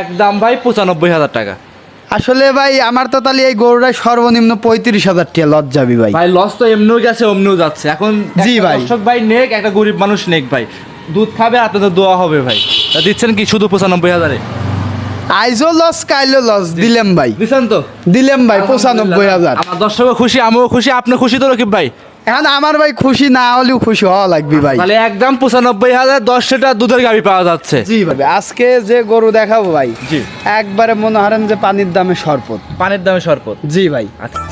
একদম ভাই পঁচানব্বই হাজার টাকা। আসলে ভাই আমার তো তাহলে এই গরুটাই সর্বনিম্ন পঁয়ত্রিশ হাজার টাকা লজ যাবি ভাই। ভাই লস তো এমনিও গেছে অমনিও যাচ্ছে। এখন জি ভাই। দর্শক ভাই নেক একটা গরিব মানুষ নেক ভাই। দুধ খাবে আপনাদের দোয়া হবে ভাই। তা দিচ্ছেন কি শুধু পঁচানব্বই হাজারে? আইজও লস কাইলো লস দিলেম ভাই। দিচ্ছেন তো? দিলেম ভাই পঁচানব্বই হাজার। আমার দর্শকও খুশি আমিও খুশি। আপনি খুশি তো রকিব ভাই? এখন আমার ভাই খুশি না হলেও খুশি হওয়া লাগবে ভাই। তাহলে একদম পঁচানব্বই হাজার দশ লিটার দুধের গাড়ি পাওয়া যাচ্ছে। জি ভাই আজকে যে গরু দেখাবো ভাই জি। একবারে মনে হারেন যে পানির দামে সরপত। পানির দামে সরপত? জি ভাই। আচ্ছা।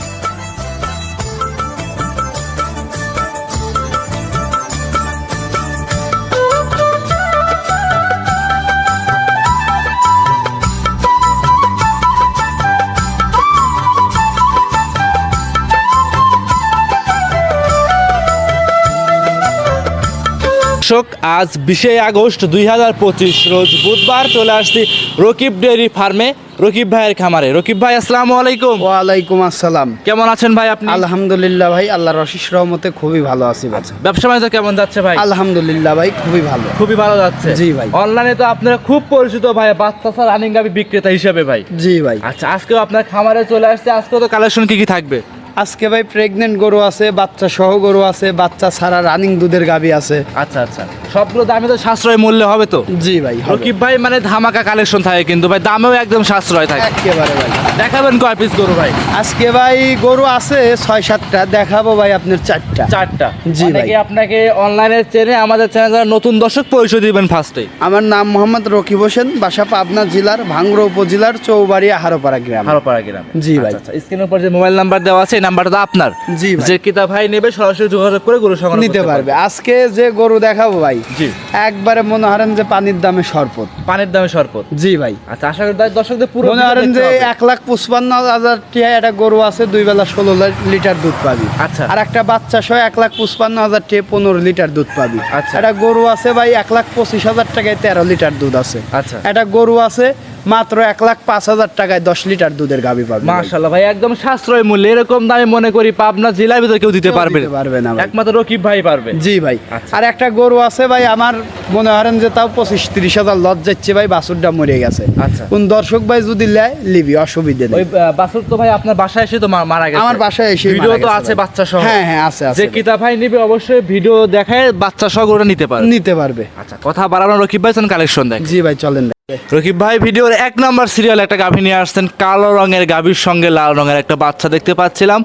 দর্শক আজ বিশে আগস্ট দুই হাজার পঁচিশ রোজ বুধবার চলে আসছি রকিব ডেয়ারি ফার্মে রকিব ভাইয়ের খামারে। রকিব ভাই আসসালামু আলাইকুম। ওয়ালাইকুম আসসালাম। কেমন আছেন ভাই আপনি? আলহামদুলিল্লাহ ভাই আল্লাহর অশিস রহমতে খুবই ভালো আছি ভাই। ব্যবসা বাণিজ্য কেমন যাচ্ছে ভাই? আলহামদুলিল্লাহ ভাই খুবই ভালো। খুবই ভালো যাচ্ছে। জি ভাই। অনলাইনে তো আপনারা খুব পরিচিত ভাই বাচ্চা রানিং গাবি বিক্রেতা হিসেবে ভাই। জি ভাই। আচ্ছা আজকেও আপনার খামারে চলে আসছে আজকে তো কালেকশন কি কি থাকবে? আজকে ভাই প্রেগনেন্ট গরু আছে বাচ্চা সহ গরু আছে বাচ্চা ছাড়া রানিং দুধের গাবি আছে। আচ্ছা আচ্ছা। সবগুলো দামে তো সাশ্রয় মূল্যে হবে তো? জি ভাই। রকিব ভাই মানে ধামাকা কালেকশন থাকে কিন্তু ভাই দামেও একদম সাশ্রয় থাকে। একেবারে ভাই। দেখাবেন কয় পিস গরু ভাই? আজকে ভাই গরু আছে ছয় সাতটা। দেখাবো ভাই আপনার চারটা। চারটা। জি ভাই। অনেকে আপনাকে অনলাইনে চেনে আমাদের চ্যানেল যারা নতুন দর্শক পরিচয় দিবেন ফার্স্টে আমার নাম মোহাম্মদ রকিব হোসেন বাসা পাবনা জেলার ভাঙ্গুড়া উপজেলার চৌবাড়িয়া হারোপাড়া গ্রাম। হারোপাড়া গ্রাম। জি ভাই। আচ্ছা। স্ক্রিনের উপর যে মোবাইল নাম্বার দেওয়া আছে নাম্বারটা তো আপনার। জি যে কিতা ভাই নেবে সরাসরি যোগাযোগ করে গরু সংগ্রহ নিতে পারবে। আজকে যে গরু দেখাবো ভাই জি। একবারে মনে হারেন যে পানির দামে সরপত। পানির দামে শরবত জি ভাই। আচ্ছা আশা করি দর্শকদের পুরো মনে হারেন যে। এক লাখ পঁচপান্ন হাজার টিয়া একটা গরু আছে দুই বেলা ষোলো লিটার দুধ পাবি। আচ্ছা। আর একটা বাচ্চা সহ এক লাখ পঁচপান্ন হাজার টিয়া পনেরো লিটার দুধ পাবি। আচ্ছা। একটা গরু আছে ভাই এক লাখ পঁচিশ হাজার টাকায় তেরো লিটার দুধ আছে। আচ্ছা। একটা গরু আছে মাত্র এক লাখ পাঁচ হাজার টাকায় দশ লিটার দুধের গাবি পাবি ভাই। মাশাআল্লাহ ভাই একদম সাশ্রয় মূল্যে। এরকম দামে মনে করি পাবনা জেলার ভিতরে কেউ দিতে পারবে পারবে না একমাত্র রকিব ভাই পারবে। জি ভাই। আচ্ছা। আর একটা গরু আছে ভাই আমার মনে হারেন যে তাও পঁচিশ তিরিশ হাজার লজ যাচ্ছে ভাই বাছুরটা মরে গেছে। আচ্ছা। কোন দর্শক ভাই যদি লেয় লিবি অসুবিধে নেই। বাছুর তো ভাই আপনার বাসায় এসে তো মারা গেছে। আমার বাসায় এসে ভিডিও তো আছে বাচ্চা সহ। হ্যাঁ হ্যাঁ আছে আছে যে ভাই। কিতা ভাই নিবে অবশ্যই ভিডিও দেখায় বাচ্চা সহ গরুটা নিতে পারে নিতে পারবে। আচ্ছা কথা বাড়ানো রকিব ভাই কালেকশন দেখ। জি ভাই চলেন। রকিব ভাই ভিডিওর এক নাম্বার সিরিয়াল একটা গাভী নিয়ে আসছেন কালো রঙের গাভীর সঙ্গে লাল রঙের একটা বাচ্চা দেখতে পাচ্ছিলাম।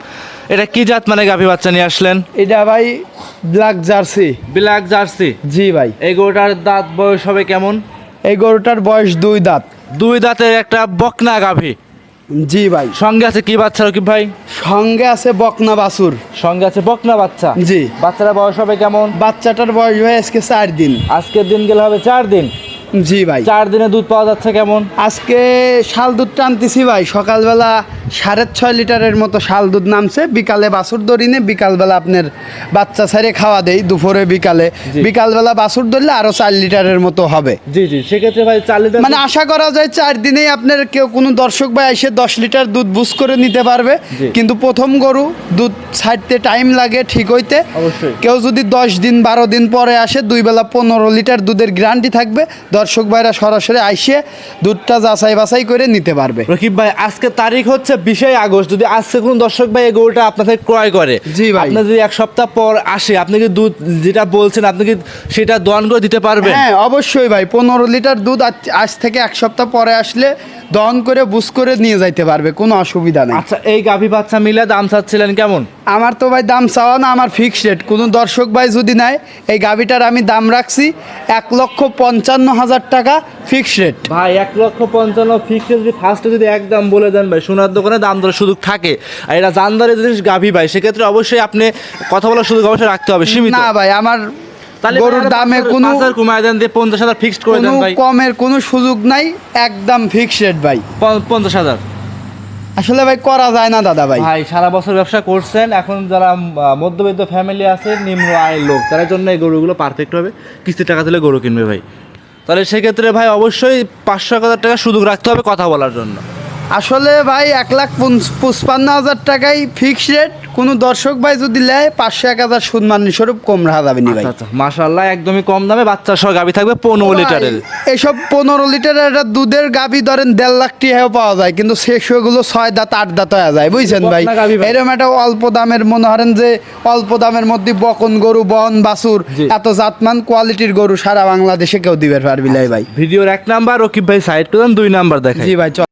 এটা কি জাত মানে গাভী বাচ্চা নিয়ে আসলেন? এটা ভাই ব্ল্যাক জার্সি ব্ল্যাক জার্সি জি ভাই। এই গরুটার দাঁত বয়স হবে কেমন? এই গরুটার বয়স দুই দাঁত। দুই দাঁতের একটা বকনা গাভী। জি ভাই। সঙ্গে আছে কি বাচ্চা রকিব ভাই? সঙ্গে আছে বকনা বাছুর। সঙ্গে আছে বকনা বাচ্চা? জি। বাচ্চারা বয়স হবে কেমন? বাচ্চাটার বয়স ভাই আজকে চার দিন। আজকের দিন গেলে হবে চার দিন। জি ভাই। চার দিনে দুধ পাওয়া যাচ্ছে কেমন? আজকে শাল দুধ টানতেছি ভাই। সকালবেলা সাড়ে ছয় লিটারের মতো শাল দুধ নামছে। বিকালে বাছুর দরিনে বিকালবেলা আপনার বাচ্চা ছাড়ে খাওয়া দেই দুপুরে বিকালে। বিকালবেলা বাছুর ধরলে আরও চার লিটারের মতো হবে। জি জি সেক্ষেত্রে ভাই চার লিটার মানে আশা করা যায় চার দিনেই আপনার কেউ কোনো দর্শক ভাই এসে দশ লিটার দুধ বুস করে নিতে পারবে। কিন্তু প্রথম গরু দুধ ছাড়তে টাইম লাগে ঠিক হইতে। কেউ যদি দশ দিন বারো দিন পরে আসে দুই বেলা পনেরো লিটার দুধের গ্যারান্টি থাকবে। দর্শক ভাইরা সরাসরি আইসে দুধটা যাচাই বাছাই করে নিতে পারবে। রকিব ভাই আজকে তারিখ হচ্ছে বিশে আগস্ট। যদি আজকে কোনো দর্শক ভাই এই গরুটা আপনাদের ক্রয় করে জি ভাই। আপনার যদি এক সপ্তাহ পর আসে আপনি কি দুধ যেটা বলছেন আপনি কি সেটা দোয়ান করে দিতে পারবেন? হ্যাঁ অবশ্যই ভাই। পনেরো লিটার দুধ আজ- আজ থেকে এক সপ্তাহ পরে আসলে দহন করে বুস করে নিয়ে যাইতে পারবে কোনো অসুবিধা নেই। আচ্ছা এই গাভী বাচ্চা মিলে দাম চাচ্ছিলেন কেমন? আমার তো ভাই দাম চাওয়া না আমার ফিক্স রেট কোনো দর্শক ভাই যদি নেয় এই গাভিটার আমি দাম রাখছি এক লক্ষ পঞ্চান্ন হাজার টাকা ফিক্স রেট ভাই এক লক্ষ পঞ্চান্ন ফিক্সে যদি ফার্স্টে যদি একদম বলে দেন ভাই সোনার দোকানে দাম দরের সুযোগ থাকে। আর এটা জানদারে যদি গাভী ভাই সেক্ষেত্রে অবশ্যই আপনি কথা বলার সুযোগ অবশ্যই রাখতে হবে সীমিত। না ভাই আমার তাহলে গরুর দামে কোনো কমায় দেন দিয়ে পঞ্চাশ হাজার ফিক্সড করে দেন ভাই। কমের কোনো সুযোগ নাই একদম ফিক্সড রেট ভাই। পঞ্চাশ হাজার। আসলে ভাই করা যায় না দাদা ভাই। ভাই সারা বছর ব্যবসা করছেন এখন যারা মধ্যবিত্ত ফ্যামিলি আছে নিম্ন আয়ের লোক তাদের জন্য এই গরুগুলো পারফেক্ট হবে। কিস্তি টাকা দিলে গরু কিনবে ভাই। তাহলে সেক্ষেত্রে ভাই অবশ্যই পাঁচশো এক হাজার টাকা সুযোগ রাখতে হবে কথা বলার জন্য। আসলে ভাই এক লাখ পঞ্চ- পঁচপান্ন হাজার টাকাই ফিক্স রেট কোনো দর্শক ভাই যদি নেয় পাঁচশো এক হাজার সুদমানি স্বরূপ কম রাখা যাবে নি ভাই। আচ্ছা আচ্ছা। মাশাল্লাহ একদমই কম দামে বাচ্চা সহ গাবি থাকবে পনেরো লিটারের। এসব পনেরো লিটারের একটা দুধের গাবি ধরেন দেড় লাখ টাকাও পাওয়া যায় কিন্তু সেগুলো ছয় দাঁত আট দাঁত হয়ে যায় বুঝছেন ভাই? এরকম একটা অল্প দামের মনে করেন যে অল্প দামের মধ্যে বকন গরু বন বাসুর। এত জাতমান কোয়ালিটির গরু সারা বাংলাদেশে কেউ দিবে পারবি লাই ভাই। ভিডিওর এক নাম্বার রকিব ভাই সাইড করেন দুই নাম্বার দেখাই। জি ভাই চল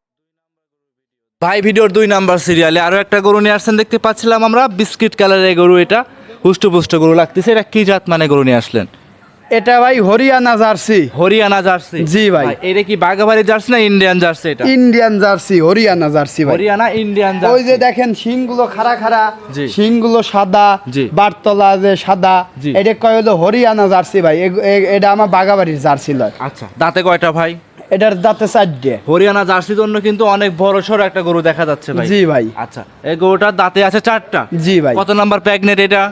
ভাই ভিডিওর দুই নাম্বার সিরিয়ালে আরও একটা গরু নিয়ে আসছেন দেখতে পাচ্ছিলাম আমরা। বিস্কিট কালারের গরু এটা হুষ্ট পুষ্ট গরু লাগতেছে। এটা কি জাত মানে গরু নিয়ে আসলেন? এটা ভাই হরিয়ানা জার্সি। হরিয়ানা জার্সি? জি ভাই। এটা কি বাগাবাড়ি জার্সি না ইন্ডিয়ান জার্সি এটা? ইন্ডিয়ান জার্সি হরিয়ানা জার্সি ভাই। হরিয়ানা ইন্ডিয়ান জার্সি ওই যে দেখেন শিংগুলো খাড়া খাড়া জি। শিংগুলো সাদা। বারতলা যে সাদা। এটা কয় হলো হরিয়ানা জার্সি ভাই? এটা আমার বাগাবাড়ির জার্সি লয়। আচ্ছা দাঁতে কয়টা ভাই? এটার দাঁতে চারটে। হরিয়ানা জার্সির জন্য কিন্তু অনেক বড় সড় একটা গরু দেখা যাচ্ছে ভাই। জি ভাই। আচ্ছা এই গরুটার দাঁতে আছে চারটা? জি ভাই। কত নাম্বার প্রেগনেন্ট এটা?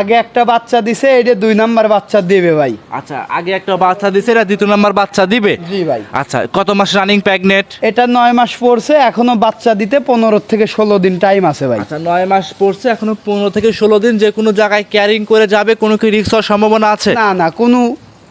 আগে একটা বাচ্চা দিছে এটা দুই নাম্বার বাচ্চা দেবে ভাই। আচ্ছা আগে একটা বাচ্চা দিছে এটা দ্বিতীয় নাম্বার বাচ্চা দিবে? জি ভাই। আচ্ছা কত মাস রানিং প্রেগনেন্ট এটা নয় মাস পড়ছে এখনও বাচ্চা দিতে পনেরো থেকে ষোলো দিন টাইম আছে ভাই। আচ্ছা নয় মাস পড়ছে এখনও পনেরো থেকে ষোলো দিন যে কোনো জায়গায় ক্যারিং করে যাবে কোনো কি রিক্স হওয়ার সম্ভাবনা আছে? না না কোনো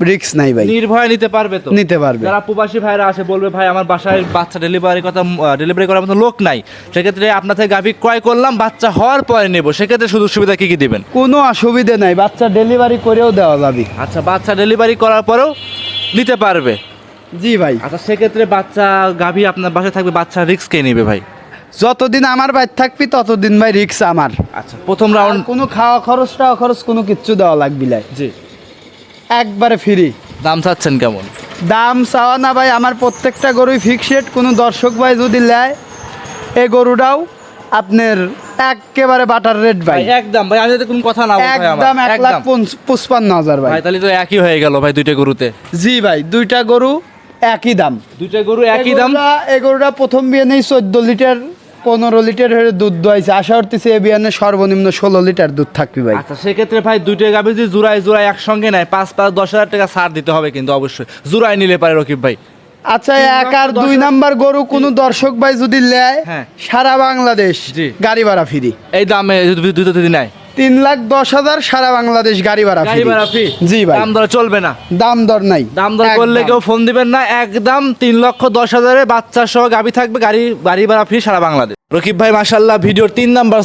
রিস্ক নাই ভাই। নির্ভয়ে নিতে পারবে তো? নিতে পারবে। যারা প্রবাসী ভাইরা আসে বলবে ভাই আমার বাসায় বাচ্চা ডেলিভারি কথা ডেলিভারি করার মতো লোক নাই। সেক্ষেত্রে আপনার থেকে গাভি ক্রয় করলাম বাচ্চা হওয়ার পরে নেব। সেক্ষেত্রে সুযোগ সুবিধা কি কি দিবেন? কোনো অসুবিধে নাই বাচ্চা ডেলিভারি করেও দেওয়া যাবে। আচ্ছা বাচ্চা ডেলিভারি করার পরেও নিতে পারবে। জি ভাই। আচ্ছা সেক্ষেত্রে বাচ্চা গাভি আপনার বাসায় থাকবে বাচ্চা রিক্স কে নেবে ভাই? যতদিন আমার বাইর থাকবি ততদিন ভাই রিক্স আমার। আচ্ছা প্রথম রাউন্ড কোনো খাওয়া খরচ টাওয়া খরচ কোনো কিচ্ছু দেওয়া লাগবি জি। একবারে ফ্রি দাম চাচ্ছেন কেমন? দাম চাওয়া না ভাই আমার প্রত্যেকটা গরুই ফিক্সড কোনো দর্শক ভাই যদি নেয় এই গরুটাও আপনার একেবারে বাটার রেট ভাই। একদম ভাই আমি কোনো কথা না একদম এক লাখ পঁচপান্ন হাজার ভাই। ভাই তাহলে তো একই হয়ে গেল ভাই দুইটা গরুতে। জি ভাই দুইটা গরু একই দাম। দুইটা গরু একই দাম। এই গরুটা প্রথম বিয়ে নেই চোদ্দ লিটার পনেরো লিটার হয়ে দুধ দোয়াইছে। আশা করতেছি এ বিয়ানে সর্বনিম্ন ষোলো লিটার দুধ থাকবে ভাই। আচ্ছা সেক্ষেত্রে ভাই দুইটা গাভি যদি জোড়ায় জোড়ায় একসঙ্গে নেয় পাঁচ পাঁচ দশ হাজার টাকা ছাড় দিতে হবে কিন্তু অবশ্যই। জোড়ায় নিলে পারে রকিব ভাই। আচ্ছা এক আর দুই নাম্বার গরু কোন দর্শক ভাই যদি নেয় হ্যাঁ। সারা বাংলাদেশ গাড়ি ভাড়া ফিরি। এই দামে যদি দুই দিন নেয়। তিন লাখ দশ হাজার সারা বাংলাদেশ গাড়ি ভাড়া গাড়ি ভাড়া ফ্রি জি ভাই। দাম দর চলবে না। দাম দর নাই। দাম দর করলে কেউ ফোন দিবেন না। একদম তিন লক্ষ দশ হাজারে বাচ্চা সহ গাভি থাকবে গাড়ি গাড়ি ভাড়া ফ্রি সারা বাংলাদেশ। রকিব ভাই মাসাল্লাহ ভিডিওর তিন নাম্বার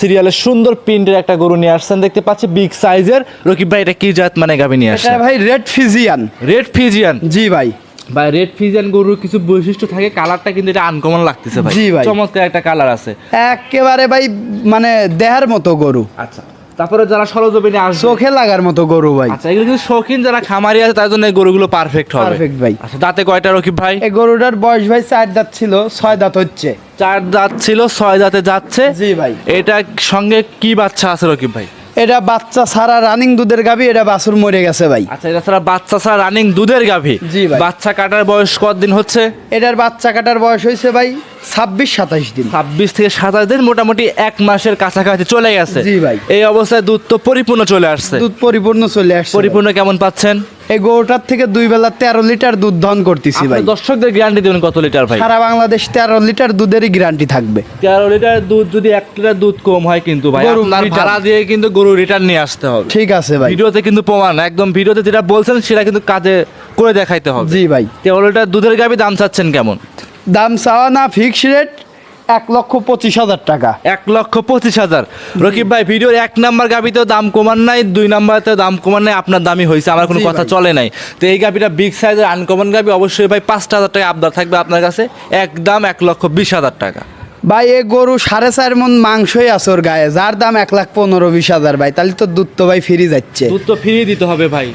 সিরিয়ালের সুন্দর প্রিন্টের একটা গরু নিয়ে আসছেন। দেখতে পাচ্ছি বিগ সাইজের রকিব ভাই এটা কি জাত মানে গাভি নিয়ে এটা আসছেন? ভাই রেড ফিজিয়ান রেড ফিজিয়ান জি ভাই। বা রেড ফিজিয়ান গরুর কিছু বৈশিষ্ট্য থাকে কালারটা কিন্তু এটা আনকমন লাগতেছে ভাই। জি ভাই। চমৎকার একটা কালার আছে। একেবারে ভাই মানে দেহার মতো গরু। আচ্ছা তারপরে যারা সরজমিনে আসবে চোখে লাগার মতো গরু ভাই। আচ্ছা এগুলো কিন্তু শৌখিন যারা খামারি আছে তার জন্য এই গরুগুলো পারফেক্ট হবে। Perfect ভাই। আচ্ছা দাঁতে কয়টা রকিব ভাই? এই গরুটার বয়স ভাই চার দাঁত ছিল ছয় দাঁত হচ্ছে। চার দাঁত ছিল ছয় দাঁতে যাচ্ছে। জি ভাই। এটা সঙ্গে কি বাচ্চা আছে রকিব ভাই? এটা বাচ্চা ছাড়া রানিং দুধের গাভী এটা বাছুর মরে গেছে ভাই। আচ্ছা এটা ছাড়া বাচ্চা ছাড়া রানিং দুধের গাভী? জি ভাই। বাচ্চা কাটার বয়স কতদিন হচ্ছে? এটার বাচ্চা কাটার বয়স হয়েছে ভাই ছাব্বিশ সাতাইশ দিন। ছাব্বিশ থেকে সাতাশ দিন মোটামুটি এক মাসের কাছাকাছি চলে গেছে। জি ভাই। এই অবস্থায় দুধ তো পরিপূর্ণ চলে আসছে। দুধ পরিপূর্ণ চলে আসছে পরিপূর্ণ কেমন পাচ্ছেন? এই গরুটার থেকে দুই বেলা তেরো লিটার দুধ দহন করতেছি ভাই। দর্শকদের গ্যারান্টি দেবেন কত লিটার ভাই? সারা বাংলাদেশ তেরো লিটার দুধেরই গ্যারান্টি থাকবে। তেরো লিটার দুধ যদি এক লিটার দুধ কম হয় কিন্তু ভাই আপনার ভাড়া দিয়ে কিন্তু গরু রিটার্ন নিয়ে আসতে হবে। ঠিক আছে ভাই। ভিডিওতে কিন্তু প্রমাণ একদম ভিডিওতে যেটা বলছেন সেটা কিন্তু কাজে করে দেখাইতে হবে। জি ভাই। তেরো লিটার দুধের গাভী দাম চাচ্ছেন কেমন? দাম চাওয়া না ফিক্স রেট এক লক্ষ পঁচিশ হাজার টাকা। এক লক্ষ পঁচিশ হাজার। রকিব ভাই ভিডিওর এক নাম্বার গাবিতেও দাম কমান নাই দুই নাম্বারতেও দাম কমান নাই আপনার দামই হয়েছে আমার কোনো কথা চলে নাই। তো এই গাবিটা বিগ সাইজের আনকমন গাবি অবশ্যই ভাই পাঁচটা হাজার টাকা আবদার থাকবে আপনার কাছে একদম এক লক্ষ বিশ হাজার টাকা। ভাই এ গরু সাড়ে চার মন মাংসই আছে ওর গায়ে যার দাম এক লাখ পনেরো বিশ হাজার ভাই তাহলে তো দুধ তো ভাই ফিরে যাচ্ছে। দুধ তো ফিরিয়ে দিতে হবে ভাই।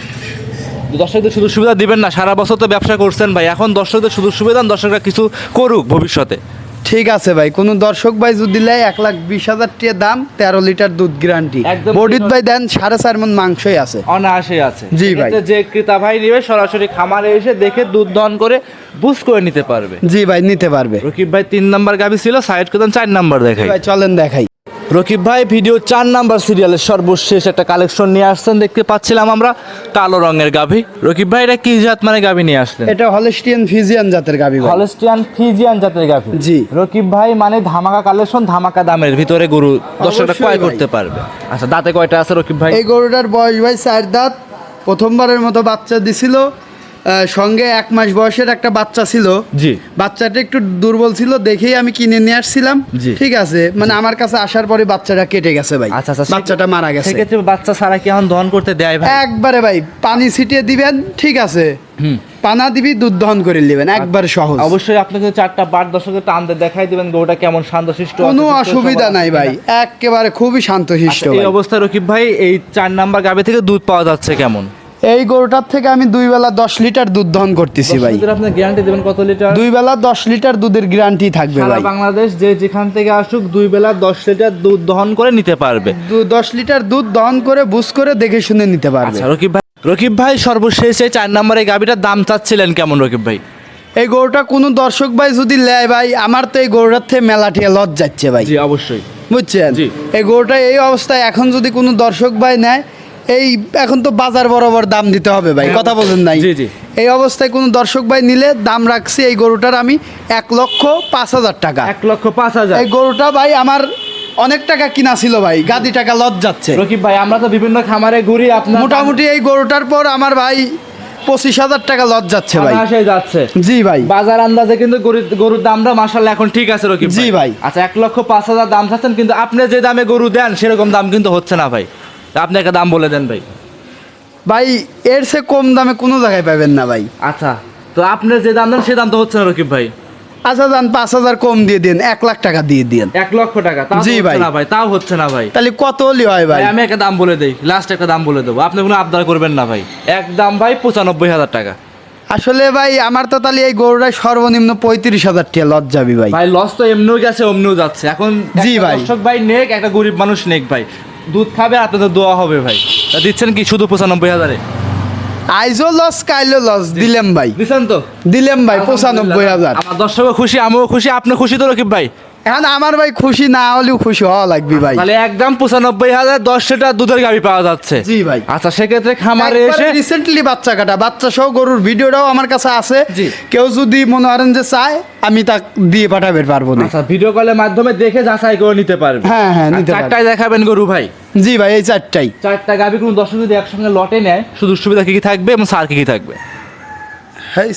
দর্শকদের সুযোগ সুবিধা দিবেন না। সারা বছর তো ব্যবসা করছেন ভাই। এখন দর্শকদের সুযোগ সুবিধা দর্শকরা কিছু করুক ভবিষ্যতে। ঠিক আছে ভাই কোনো দর্শক ভাই যদি নেয় এক লাখ বিশ হাজার টাকা দাম তেরো লিটার দুধ গ্যারান্টি বডিত ভাই দেন সাড়ে চার মন মাংসই আছে। অনায়াসে আছে। জি ভাই। যে ক্রেতা ভাই নেবে সরাসরি খামারে এসে দেখে দুধ দহন করে বুঝ করে নিতে পারবে। জি ভাই নিতে পারবে। রকিব ভাই তিন নাম্বার গাবি ছিল সাইড করতেন চার নাম্বার দেখাই। ভাই চলেন দেখাই। রকিব ভাই ভিডিও চার নাম্বার সিরিয়ালের সর্বশেষ একটা কালেকশন নিয়ে আসছেন দেখতে পাচ্ছিলাম আমরা কালো রঙের গাভী। রকিব ভাই এটা কি জাত মানে গাভী নিয়ে আসলেন? এটা হলেস্টিয়ান ফিজিয়ান জাতের গাবি হলেস্টিয়ান ফিজিয়ান জাতের গাভী। জি। রকিব ভাই মানে ধামাকা কালেকশন ধামাকা দামের ভিতরে গরু দর্শকরা ক্রয় করতে পারবে। আচ্ছা দাঁতে কয়টা আছে রকিব ভাই? এই গরুটার বয়স ভাই চার দাঁত প্রথমবারের মতো বাচ্চা দিছিল সঙ্গে এক মাস বয়সের একটা বাচ্চা ছিল। জি। বাচ্চাটা একটু দুর্বল ছিল দেখেই আমি কিনে নিয়ে আসছিলাম। ঠিক আছে মানে আমার কাছে আসার পরে বাচ্চাটা কেটে গেছে ভাই। আচ্ছা আচ্ছা বাচ্চাটা মারা গেছে। সেক্ষেত্রে বাচ্চা ছাড়া কি এখন দহন করতে দেয় ভাই? একবারে ভাই পানি ছিটিয়ে দিবেন ঠিক আছে। পানা দিবি দুধ দহন করে নেবেন একবার সহজ। অবশ্যই আপনাকে চারটা বার দর্শকের টানতে দেখাই দিবেন গরুটা কেমন শান্তশিষ্ট কোনো অসুবিধা নাই ভাই। একেবারে খুবই শান্তশিষ্ট আচ্ছা, এই ভাই। অবস্থায় রকিব ভাই এই চার নাম্বার গাবে থেকে দুধ পাওয়া যাচ্ছে কেমন? এই গরুটার থেকে আমি দুই বেলা দশ লিটার দুধ দহন করতেছি ভাই। আপনি গ্যারান্টি দেবেন কত লিটার? দুই বেলা দশ লিটার দুধের গ্যারান্টি থাকবে ভাই। বাংলাদেশ যে যেখান থেকে আসুক দুই বেলা দশ লিটার দুধ দহন করে নিতে পারবে। দশ লিটার দুধ দহন করে বুঝ করে দেখে শুনে নিতে পারবে। আচ্ছা রকিব ভাই রকিব ভাই সর্বশেষ এই চার নম্বরে গাবিটার দাম চাচ্ছিলেন কেমন রকিব ভাই? এই গরুটা কোনো দর্শক ভাই যদি নেয় ভাই আমার তো এই গরুটার থেকে মেলা ঠিয়ে লজ যাচ্ছে ভাই। জি অবশ্যই। বুঝছেন? এই গরুটা এই অবস্থায় এখন যদি কোনো দর্শক ভাই নেয় এই এখন তো বাজার বরাবর দাম দিতে হবে ভাই কথা বলেন নাই। এই অবস্থায় কোনো দর্শক ভাই নিলে দাম রাখছি এই গরুটার আমি এক লক্ষ পাঁচ হাজার টাকা। এক লক্ষ পাঁচ হাজার। এই গরুটা ভাই আমার অনেক টাকা কিনা ছিল ভাই গাদি টাকা লজ যাচ্ছে। রকিব ভাই আমরা তো বিভিন্ন খামারে ঘুরি আপনার মোটামুটি এই গরুটার পর আমার ভাই পঁচিশ হাজার টাকা লজ যাচ্ছে ভাই। যাচ্ছে। জি ভাই। বাজার আন্দাজে কিন্তু গরু- গরুর দামটা মাসাল্লাহ এখন ঠিক আছে রকিব জি ভাই। আচ্ছা এক লক্ষ পাঁচ হাজার দাম চাচ্ছেন কিন্তু আপনি যে দামে গরু দেন সেরকম দাম কিন্তু হচ্ছে না ভাই। আপনি একটা দাম বলে দেন ভাই। ভাই এর সে কম দামে কোনো জায়গায় পাবেন না ভাই। আচ্ছা তো আপনি যে দাম দেন সে দাম তো হচ্ছে না রকিব ভাই। আচ্ছা যান পাঁচ হাজার কম দিয়ে দিন এক লাখ টাকা দিয়ে দিন। এক লক্ষ টাকা তাও জি ভাই। না ভাই তাও হচ্ছে না ভাই। তাহলে কত হলি হয় ভাই? আমি একটা দাম বলে দেই লাস্ট একটা দাম বলে দেবো। আপনি কোনো আবদার করবেন না ভাই। এক দাম ভাই পঁচানব্বই হাজার টাকা। আসলে ভাই আমার তো তাহলে এই গরুটাই সর্বনিম্ন পঁয়ত্রিশ হাজার টাকা লজ যাবি ভাই। ভাই লস তো এমনিও গেছে অমনিও যাচ্ছে। এখন জি ভাই। দর্শক ভাই নেক একটা গরিব মানুষ নেক ভাই। দুধ খাবে আপনাদের দোয়া হবে ভাই। তা দিচ্ছেন কি শুধু পঁচানব্বই হাজারে? আইজও লস কাইলো লস দিলেম ভাই। দিচ্ছেন তো? দিলেম ভাই পঁচানব্বই হাজার। আমার দর্শকও খুশি আমিও খুশি আপনি খুশি তো রকিব ভাই? এখন আমার ভাই খুশি না হলেও খুশি হওয়া লাগবে ভাই। তাহলে একদম পঁচানব্বই হাজার দশ লিটার দুধের গাড়ি পাওয়া যাচ্ছে। জি ভাই। আচ্ছা সেক্ষেত্রে খামারে এসে রিসেন্টলি বাচ্চা কাটা বাচ্চা সহ গরুর ভিডিওটাও আমার কাছে আছে। কেউ যদি মনে করেন যে চায় আমি তা দিয়ে পাঠাবে পারব না। আচ্ছা ভিডিও কলের মাধ্যমে দেখে যাচাই করে নিতে পারবে। হ্যাঁ, হ্যাঁ, নিতে চারটায় দেখাবেন গরু ভাই। জি ভাই এই চারটাই। চারটা গাভি কোনো দর্শক যদি একসঙ্গে লটে নেয় শুধু সুবিধা কী কী থাকবে এবং সার কী কী থাকবে? হ্যাঁ